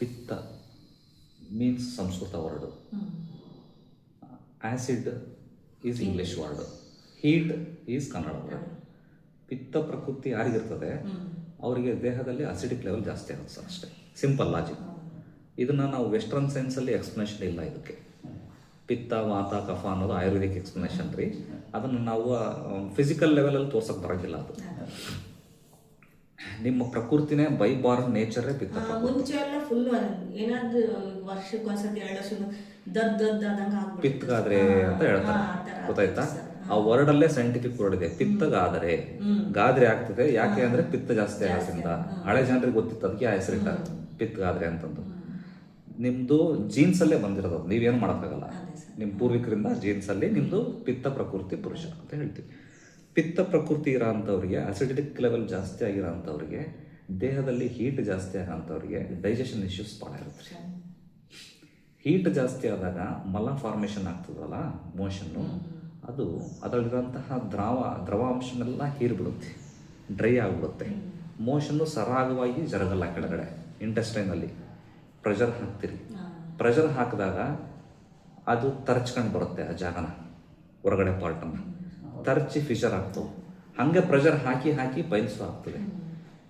Pitta means Sanskrit word acid is English word heat is Kannada word ಪಿತ್ತ ಪ್ರಕೃತಿ ಯಾರಿಗಿರ್ತದೆ? ಅವರಿಗೆ ದೇಹದಲ್ಲಿ ಅಸಿಡಿಕ್ ಲೆವೆಲ್ ಜಾಸ್ತಿ ಆಗುತ್ತೆ ಸರ್ ಅಷ್ಟೇ. ಸಿಂಪಲ್ ಲಾಜಿಕ್ ಇದನ್ನು ನಾವು ವೆಸ್ಟರ್ನ್ ಸೈನ್ಸಲ್ಲಿ ಎಕ್ಸ್ಪ್ಲನೇಷನ್ ಇಲ್ಲ ಇದಕ್ಕೆ. ಪಿತ್ತ ವಾತ ಕಫ ಅನ್ನೋದು ಆಯುರ್ವೇದಿಕ್ ಎಕ್ಸ್ಪ್ಲನೇಷನ್ ರೀ. ಅದನ್ನು ನಾವು ಫಿಸಿಕಲ್ ಲೆವೆಲಲ್ಲಿ ತೋರ್ಸಕ್ಕೆ ಬರೋಂಗಿಲ್ಲ ಅದು. ನಿಮ್ಮ ಪ್ರಕೃತಿನೇ ಬೈ ಬಾರ್ ನೇಚರೇ ಮುಂಚೆ ಎಲ್ಲ ಫುಲ್ ಏನಾದ್ರು ವರ್ಷಕ್ಕೆ ಒಂದ್ಸತಿ ಎರಡು ವರ್ಷ ದದ್ ದದ್ ಆದಂಗ. ಪಿತ್ತಗಾದ್ರೆ ಅಂತ ಹೇಳ್ತಾರೆ. ಗೊತ್ತಾಯ್ತಾ? ಆ ವರ್ಡ್ ಅಲ್ಲೇ ಸೈಂಟಿಫಿಕ್ ವರ್ಡ್ ಇದೆ ಪಿತ್ತಗಾದರೆ ಗಾದ್ರೆ ಆಗ್ತದೆ. ಯಾಕೆ ಅಂದ್ರೆ ಪಿತ್ತ ಜಾಸ್ತಿ ಆಗೋದ್ರಿಂದ. ಹಳೆ ಜನರಿಗೆ ಗೊತ್ತಿತ್ತು. ಅದಕ್ಕೆ ಆ ಹೆಸರಿಟ್ಟ ಪಿತ್ತಗಾದ್ರೆ ಅಂತಂದು. ನಿಮ್ದು ಜೀನ್ಸ್ ಅಲ್ಲೇ ಬಂದಿರೋದು. ನೀವೇನು ಮಾಡೋಕ್ಕಾಗಲ್ಲ. ನಿಮ್ಮ ಪೂರ್ವಿಕರಿಂದ ಜೀನ್ಸ್ ಅಲ್ಲಿ ನಿಮ್ದು ಪಿತ್ತ ಪ್ರಕೃತಿ ಪುರುಷ ಅಂತ ಹೇಳ್ತೀವಿ. ಪಿತ್ತ ಪ್ರಕೃತಿ ಇರೋ ಅಂಥವ್ರಿಗೆ ಅಸಿಡಿಕ್ ಲೆವೆಲ್ ಜಾಸ್ತಿ ಆಗಿರೋ ಅಂಥವ್ರಿಗೆ ದೇಹದಲ್ಲಿ ಹೀಟ್ ಜಾಸ್ತಿ ಆಗೋ ಅಂಥವ್ರಿಗೆ ಡೈಜೆಷನ್ ಇಶ್ಯೂಸ್ ಭಾಳ ಇರುತ್ತೆ. ಹೀಟ್ ಜಾಸ್ತಿ ಆದಾಗ ಮಲ ಫಾರ್ಮೇಷನ್ ಆಗ್ತದಲ್ಲ ಮೋಷನ್ನು ಅದು ಅದರಲ್ಲಿರುವಂತಹ ದ್ರಾವ ದ್ರವಾಂಶನೆಲ್ಲ ಹೀರ್ಬಿಡುತ್ತೆ ಡ್ರೈ ಆಗಿಬಿಡುತ್ತೆ. ಮೋಷನ್ನು ಸರಾಗವಾಗಿ ಜರಗಲ್ಲ ಕೆಳಗಡೆ ಇಂಟೆಸ್ಟೈನಲ್ಲಿ ಪ್ರೆಷರ್ ಹಾಕ್ತೀರಿ. ಪ್ರೆಷರ್ ಹಾಕಿದಾಗ ಅದು ತರ್ಚ್ಕೊಂಡು ಬರುತ್ತೆ ಆ ಜಾಗನ ಹೊರಗಡೆ ಪಾರ್ಟನ್ನು ತರ್ಚಿ ಫಿಶರ್ ಆಗ್ತವೆ ಹಂಗೆ ಪ್ರೆಷರ್ ಹಾಕಿ ಹಾಕಿ ಪೈಲ್ಸು ಆಗ್ತದೆ.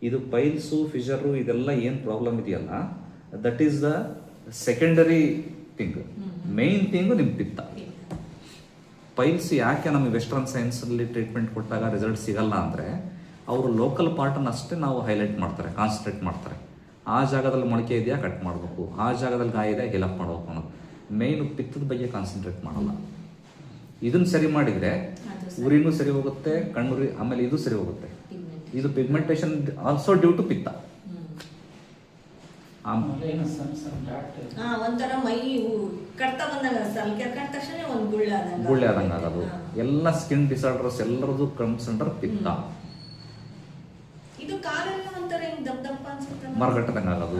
ಇದು ಪೈಲ್ಸು ಫಿಶರು ಇದೆಲ್ಲ ಏನು ಪ್ರಾಬ್ಲಮ್ ಇದೆಯಲ್ಲ that is the secondary thing main thing ನಿಮ್ಮ ಪಿತ್ತ. ಪೈಲ್ಸ್ ಯಾಕೆ ನಮಗೆ ವೆಸ್ಟರ್ನ್ ಸೈನ್ಸಲ್ಲಿ ಟ್ರೀಟ್ಮೆಂಟ್ ಕೊಟ್ಟಾಗ ರಿಸಲ್ಟ್ ಸಿಗಲ್ಲ ಅಂದರೆ, ಅವರು ಲೋಕಲ್ ಪಾರ್ಟನ್ನು ಅಷ್ಟೇ ನಾವು ಹೈಲೈಟ್ ಮಾಡ್ತಾರೆ ಕಾನ್ಸಂಟ್ರೇಟ್ ಮಾಡ್ತಾರೆ. ಆ ಜಾಗದಲ್ಲಿ ಮೊಳಕೆ ಇದೆಯಾ ಕಟ್ ಮಾಡಬೇಕು. ಆ ಜಾಗದಲ್ಲಿ ಗಾಯ ಇದೆಯಾ ಹೆಲಪ್ ಮಾಡಬೇಕು ಅನ್ನೋದು. ಮೇಯ್ನು ಪಿತ್ತದ ಬಗ್ಗೆ ಕಾನ್ಸಂಟ್ರೇಟ್ ಮಾಡಲ್ಲ. ಇದನ್ನ ಸರಿ ಮಾಡಿದರೆ ಉರಿನೂ ಸರಿ ಹೋಗುತ್ತೆ ಕಣ್ಣುರಿ ಆಮೇಲೆ ಇದು ಸರಿ ಹೋಗುತ್ತೆ. ಇದು pigmentation also due to pitta. Um- ಏನು ಸಣ್ಣ ಸಣ್ಣ ಡಾಟ್ ಹಾ ಒಂಥರ ಮೈ ಉ- ಕಡ್ತ ಬಂದಾಗ ಸಲ್ ಕಟ್ಟ ತಕ್ಷಣ ಒಂದ್ ಗುಳ್ಳೆ ಆದಂಗ ಆಗೋದು. ಎಲ್ಲ ಸ್ಕಿನ್ ಡಿಸಾರ್ಡರ್ಸ್ ಎಲ್ಲರದು ಕನ್ಸಂಡರ್ ಪಿತ್ತ. ಇದು ಕಾಲೆಲ್ಲ ಒಂಥರ ಹಿಂಗ್ ದಪ್ಪ ದಪ್ಪ ಅನ್ಸುತ್ತೆ? ಮರಗಟ್ಟದಂಗೆ ಆಗೋದು.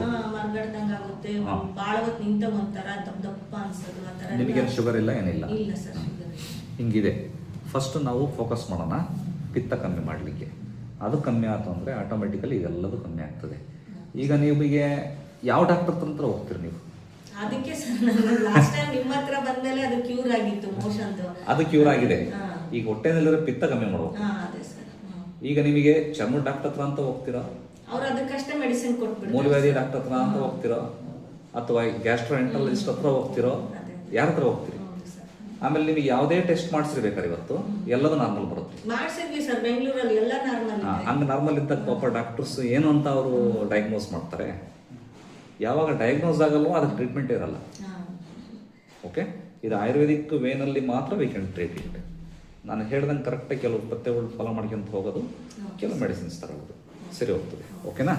ನಿಮಗೇನು ಶುಗರ್ ಇಲ್ಲ ಏನಿಲ್ಲ. ಇಲ್ಲ ಸರ್ ಹಿಂಗಿದೆ. ಫಸ್ಟ್ ನಾವು ಫೋಕಸ್ ಮಾಡೋಣ ಪಿತ್ತ ಕಮ್ಮಿ ಮಾಡಲಿಕ್ಕೆ. ಅದು ಕಮ್ಮಿ ಆಯಿತು ಅಂದರೆ ಆಟೋಮೆಟಿಕಲಿ ಇದೆಲ್ಲದೂ ಕಮ್ಮಿ ಆಗ್ತದೆ. ಈಗ ನಿಮಗೆ ಯಾವ ಡಾಕ್ಟರ್ ತಂತ್ರ ಹೋಗ್ತೀರಿ ನೀವು? ಅದಕ್ಕೆ ಸರ್ ನಾನು ಲಾಸ್ಟ್ ಟೈಮ್ ನಿಮ್ಮ ಹತ್ರ ಬಂದ್ಮೇಲೆ ಅದು ಕ್ಯೂರ್ ಆಗಿದೆ. ಈಗ ಹೊಟ್ಟೆನಲ್ಲಿರೋ ಪಿತ್ತ ಕಮ್ಮಿ ಮಾಡಬೇಕು ಈಗ ನಿಮಗೆ ಚರ್ಮ ಡಾಕ್ಟರ್ ಹತ್ರ ಅಂತ ಹೋಗ್ತೀರಾ? ಅವ್ರು ಅದಕ್ಕಷ್ಟೇ ಮೆಡಿಸಿನ್ ಕೊಟ್ಬಿಡ್ತಾರೆ ಮೂಲವ್ಯಾಧಿ ಡಾಕ್ಟರ್ ಹತ್ರ ಅಂತ ಹೋಗ್ತೀರೋ? ಅಥವಾ ಗ್ಯಾಸ್ಟ್ರೋ ಹೋಗ್ತೀರೋ ಹತ್ರ ಹೋಗ್ತಿರೋ? ಯಾರ ಹತ್ರ ಹೋಗ್ತೀರಿ? ಆಮೇಲೆ ನಿಮಗೆ ಯಾವುದೇ ಟೆಸ್ಟ್ ಮಾಡಿಸಿರ್ಬೇಕಾರೆ ಇವತ್ತು ಎಲ್ಲದೂ ನಾರ್ಮಲ್ ಬರುತ್ತೆ. ಮಾಡ್ಸಿದ್ವಿ ಸರ್ ಬೆಂಗಳೂರಲ್ಲಿ ಎಲ್ಲ ನಾರ್ಮಲ್ ಹಂಗೆ ನಾರ್ಮಲ್ ಇದ್ದಾಗ ಪಾಪ ಡಾಕ್ಟರ್ಸ್ ಏನು ಅಂತ ಅವರು ಡಯಾಗ್ನೋಸ್ ಮಾಡ್ತಾರೆ. ಯಾವಾಗ ಡಯಾಗ್ನೋಸ್ ಆಗಲ್ವೋ ಅದಕ್ಕೆ ಟ್ರೀಟ್ಮೆಂಟ್ ಇರಲ್ಲ. ಓಕೆ ಇದು ಆಯುರ್ವೇದಿಕ್ ವೇನಲ್ಲಿ ಮಾತ್ರ ವಿ ಕ್ಯಾನ್ ಟ್ರೀಟ್ ಇಟ್ ನಾನು ಹೇಳ್ದಂಗೆ ಕರೆಕ್ಟಾಗಿ ಕೆಲವು ಪಥ್ಯಗಳು ಫಾಲೋ ಮಾಡ್ಕೊಂತ ಹೋಗೋದು ಕೆಲವು ಮೆಡಿಸಿನ್ಸ್ ತಗೊಳ್ಳೋದು ಸರಿ ಹೋಗ್ತದೆ. ಓಕೆನಾ